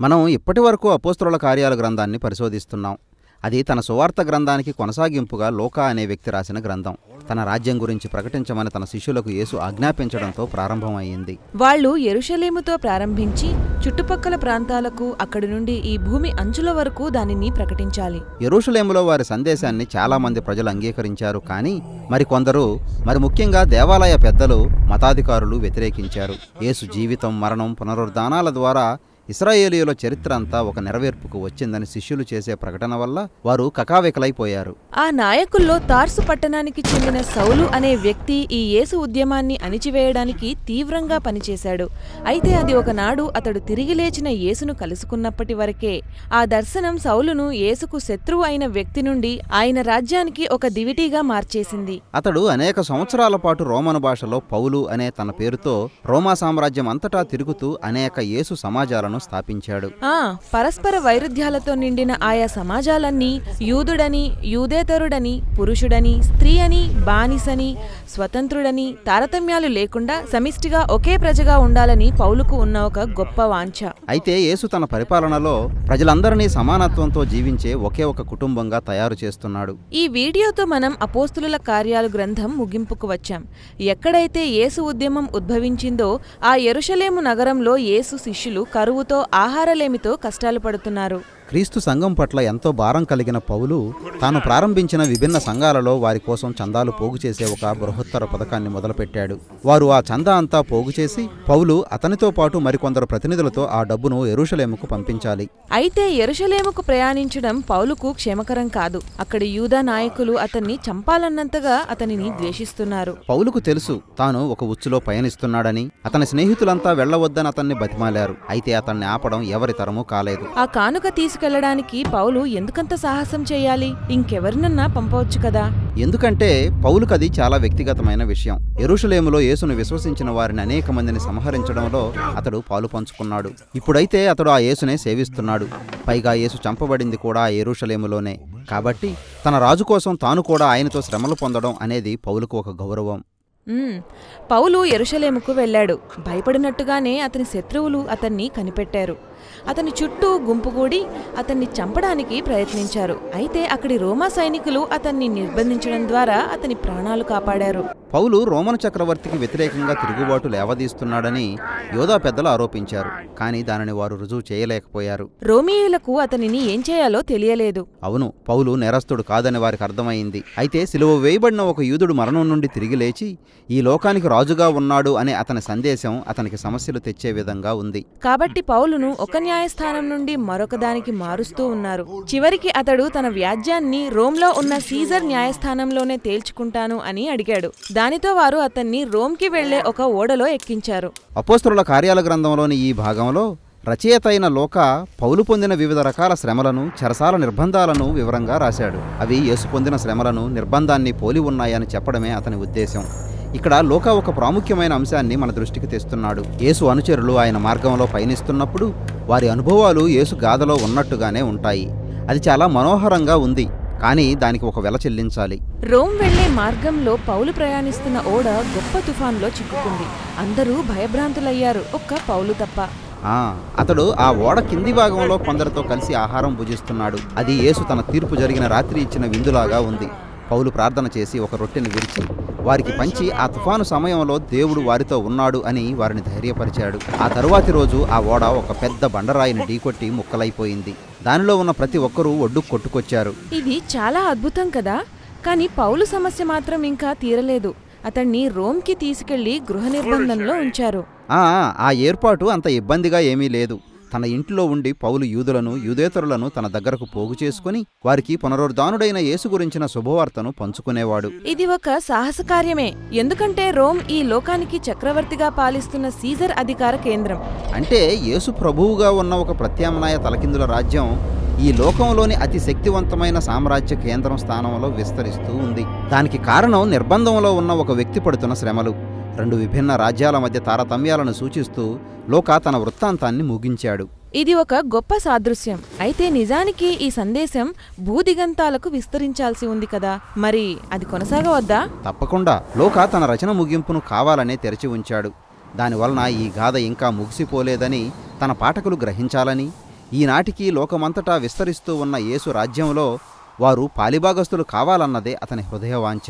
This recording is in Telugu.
మనం ఇప్పటి వరకు అపోస్తుల కార్యాల గ్రంథాన్ని పరిశోధిస్తున్నాం. అది తన సువార్త గ్రంథానికి కొనసాగింపుగా లోకా అనే వ్యక్తి రాసిన గ్రంథం. తన రాజ్యం గురించి ప్రకటించమని తన శిష్యులకు యేసు ఆజ్ఞాపించడంతో ప్రారంభమయ్యింది వాళ్ళు ఎరుషలేముతో ప్రారంభించి చుట్టుపక్కల ప్రాంతాలకు అక్కడి నుండి ఈ భూమి అంచుల వరకు దానిని ప్రకటించాలి. యెరూషలేములో వారి సందేశాన్ని చాలామంది ప్రజలు అంగీకరించారు కానీ మరికొందరు మరి ముఖ్యంగా దేవాలయ పెద్దలు మతాధికారులు వ్యతిరేకించారు. యేసు జీవితం మరణం పునరుద్ధానాల ద్వారా ఇస్రాయేలీయుల చరిత్ర అంతా ఒక నెరవేర్పుకు వచ్చిందని శిష్యులు చేసే ప్రకటన వల్ల వారు కకావికలైపోయారు. ఆ నాయకుల్లో తార్సు పట్టణానికి చెందిన సౌలు అనే వ్యక్తి ఈ యేసు ఉద్యమాన్ని అణిచివేయడానికి తీవ్రంగా పనిచేశాడు. అయితే అది ఒకనాడు అతడు తిరిగి లేచిన యేసును కలుసుకున్నప్పటి వరకే ఆ దర్శనం సౌలును యేసుకు శత్రువు అయిన వ్యక్తి నుండి ఆయన రాజ్యానికి ఒక దివిటీగా మార్చేసింది. అతడు అనేక సంవత్సరాల పాటు రోమను భాషలో పౌలు అనే తన పేరుతో రోమా సామ్రాజ్యం అంతటా తిరుగుతూ అనేక యేసు సమాజాలను స్థాపించాడు. ఆ పరస్పర వైరుధ్యాలతో నిండిన ఆయా సమాజాలన్నీ యూదుడని యూదేతరుడని పురుషుడని స్త్రీ అని బానిసని స్వతంత్రుడని తారతమ్యాలు లేకుండా సమిష్టిగా ఒకే ప్రజగా ఉండాలని పౌలుకు ఉన్న ఒక గొప్ప వాంఛ. అయితే యేసు తన పరిపాలనలో ప్రజలందరినీ సమానత్వంతో జీవించే ఒకే ఒక కుటుంబంగా తయారు చేస్తున్నాడు. ఈ వీడియోతో మనం అపోస్తుల కార్యాలు గ్రంథం ముగింపుకు వచ్చాం. ఎక్కడైతే యేసు ఉద్యమం ఉద్భవించిందో ఆ ఎరుషలేము నగరంలో యేసు శిష్యులు కరువుతో ఆహారలేమితో కష్టాలు పడుతున్నారు. క్రీస్తు సంఘం పట్ల ఎంతో భారం కలిగిన పౌలు తాను ప్రారంభించిన విభిన్న సంఘాలలో వారి కోసం చందాలు పోగు చేసే ఒక బృహత్తర పథకాన్ని మొదలుపెట్టాడు. వారు ఆ చందా అంతా పోగు చేసి పౌలు అతనితో పాటు మరికొందరు ప్రతినిధులతో ఆ డబ్బును ఎరుషలేముకు పంపించాలి. అయితే ఎరుషలేముకు ప్రయాణించడం పౌలుకు క్షేమకరం కాదు. అక్కడి యూదా నాయకులు అతన్ని చంపాలన్నంతగా అతనిని ద్వేషిస్తున్నారు. పౌలుకు తెలుసు తాను ఒక ఉచ్చులో పయనిస్తున్నాడని అతని స్నేహితులంతా వెళ్ళవద్దని అతన్ని బతిమాలారు. అయితే అతన్ని ఆపడం ఎవరి తరమూ కాలేదు. ఆ కానుక తీసుకెళ్ళడానికి పౌలు ఎందుకంత సాహసం చేయాలి? ఇంకెవరినన్నా పంపవచ్చు కదా? ఎందుకంటే పౌలుకది చాలా వ్యక్తిగతమైన విషయం. ఎరుషలేములో యేసును విశ్వసించిన వారిని అనేక మందిని సంహరించడంలో అతడు పాలు పంచుకున్నాడు. ఇప్పుడైతే అతడు ఆ యేసునే సేవిస్తున్నాడు. పైగా యేసు చంపబడింది కూడా ఆ ఎరుషలేములోనే. కాబట్టి తన రాజు కోసం తాను కూడా ఆయనతో శ్రమలు పొందడం అనేది పౌలుకు ఒక గౌరవం. పౌలు ఎరుషలేముకు వెళ్ళాడు. భయపడినట్టుగానే అతని శత్రువులు అతన్ని కనిపెట్టారు. అతని చుట్టూ గుంపుగూడి అతన్ని చంపడానికి ప్రయత్నించారు. అయితే అక్కడి రోమా సైనికులు అతన్ని నిర్బంధించడం ద్వారా అతని ప్రాణాలు కాపాడారు. పౌలు రోమన్ చక్రవర్తికి వ్యతిరేకంగా తిరుగుబాటు లేవదీస్తున్నాడని యోధా పెద్దలు ఆరోపించారు. కానీ దానిని వారు రుజువు చేయలేకపోయారు. రోమియోలకు అతనిని ఏం చేయాలో తెలియలేదు. అవును పౌలు నేరస్తుడు కాదని వారికి అర్థమైంది. అయితే సిలువ వేయబడిన ఒక యూదుడు మరణం నుండి తిరిగి లేచి ఈ లోకానికి రాజుగా ఉన్నాడు అనే అతని సందేశం అతనికి సమస్యలు తెచ్చే విధంగా ఉంది. కాబట్టి పౌలును ఒక న్యాయస్థానం నుండి మరొక దానికి మారుస్తూ ఉన్నారు. చివరికి అతడు తన వ్యాజ్యాన్ని రోమ్లో ఉన్న సీజర్ న్యాయస్థానంలోనే తేల్చుకుంటాను అని అడిగాడు. దానితో వారు అతన్ని రోమ్కి వెళ్ళే ఒక ఓడలో ఎక్కించారు. అపోస్తుల కార్యాల గ్రంథంలోని ఈ భాగంలో రచయిత అయిన లోక పౌలు పొందిన వివిధ రకాల శ్రమలను చెరసాల నిర్బంధాలను వివరంగా రాశాడు. అవి యేసు పొందిన శ్రమలను నిర్బంధాన్ని పోలి ఉన్నాయని చెప్పడమే అతని ఉద్దేశం ఇక్కడ లోక ఒక ప్రాముఖ్యమైన అంశాన్ని మన దృష్టికి తెస్తున్నాడు. యేసు అనుచరులు ఆయన మార్గంలో పయనిస్తున్నప్పుడు వారి అనుభవాలు యేసు గాథలో ఉన్నట్టుగానే ఉంటాయి. అది చాలా మనోహరంగా ఉంది. కానీ దానికి ఒక వెల చెల్లించాలి. రోమ్ వెళ్ళే మార్గంలో పౌలు ప్రయాణిస్తున్న ఓడ గొప్ప తుఫాన్లో చిక్కుకుంది. అందరూ భయభ్రాంతులయ్యారు. ఒక్క పౌలు తప్ప. ఆ అతడు ఆ ఓడ కింది భాగంలో కొందరితో కలిసి ఆహారం భుజిస్తున్నాడు. అది యేసు తన తీర్పు జరిగిన రాత్రి ఇచ్చిన విందులాగా ఉంది. పౌలు ప్రార్థన చేసి ఒక రొట్టెని విరిచి వారికి పంచి ఆ తుఫాను సమయంలో దేవుడు వారితో ఉన్నాడు అని వారిని ధైర్యపరిచాడు. ఆ తరువాతి రోజు ఆ ఓడ ఒక పెద్ద బండరాయిని ఢీకొట్టి ముక్కలైపోయింది. దానిలో ఉన్న ప్రతి ఒక్కరూ ఒడ్డు కొట్టుకొచ్చారు. ఇది చాలా అద్భుతం కదా! కానీ పౌలు సమస్య మాత్రం ఇంకా తీరలేదు. అతన్ని రోమ్కి తీసుకెళ్ళి గృహ నిర్బంధంలో ఉంచారు. ఆ ఆ ఏర్పాటు అంత ఇబ్బందిగా ఏమీ లేదు. తన ఇంట్లో ఉండి పౌలు యూదులను యూదేతరులను తన దగ్గరకు పోగు చేసుకుని వారికి పునరుద్ధానుడైన యేసు గురించిన శుభవార్తను పంచుకునేవాడు. ఇది ఒక సాహస కార్యమే. ఎందుకంటే రోమ్ ఈ లోకానికి చక్రవర్తిగా పాలిస్తున్న సీజర్ అధికార కేంద్రం. అంటే యేసు ప్రభువుగా ఉన్న ఒక ప్రత్యామ్నాయ తలకిందుల రాజ్యం ఈ లోకంలోని అతి శక్తివంతమైన సామ్రాజ్య కేంద్రం స్థానంలో విస్తరిస్తూ ఉంది. దానికి కారణం నిర్బంధంలో ఉన్న ఒక వ్యక్తి పడుతున్న శ్రమలు. రెండు విభిన్న రాజ్యాల మధ్య తారతమ్యాలను సూచిస్తూ లోక తన వృత్తాంతాన్ని ముగించాడు. ఇది ఒక గొప్ప సాదృశ్యం. అయితే నిజానికి ఈ సందేశం భూదిగంతాలకు విస్తరించాల్సి ఉంది కదా? మరి అది కొనసాగవద్దా? తప్పకుండా. లోక తన రచన ముగింపును కావాలనే తెరచి ఉంచాడు. దానివలన ఈ గాథ ఇంకా ముగిసిపోలేదని తన పాఠకులు గ్రహించాలని ఈనాటికి లోకమంతటా విస్తరిస్తూ ఉన్న యేసు రాజ్యంలో వారు పాలిభాగస్తులు కావాలన్నదే అతని హృదయవాంఛ.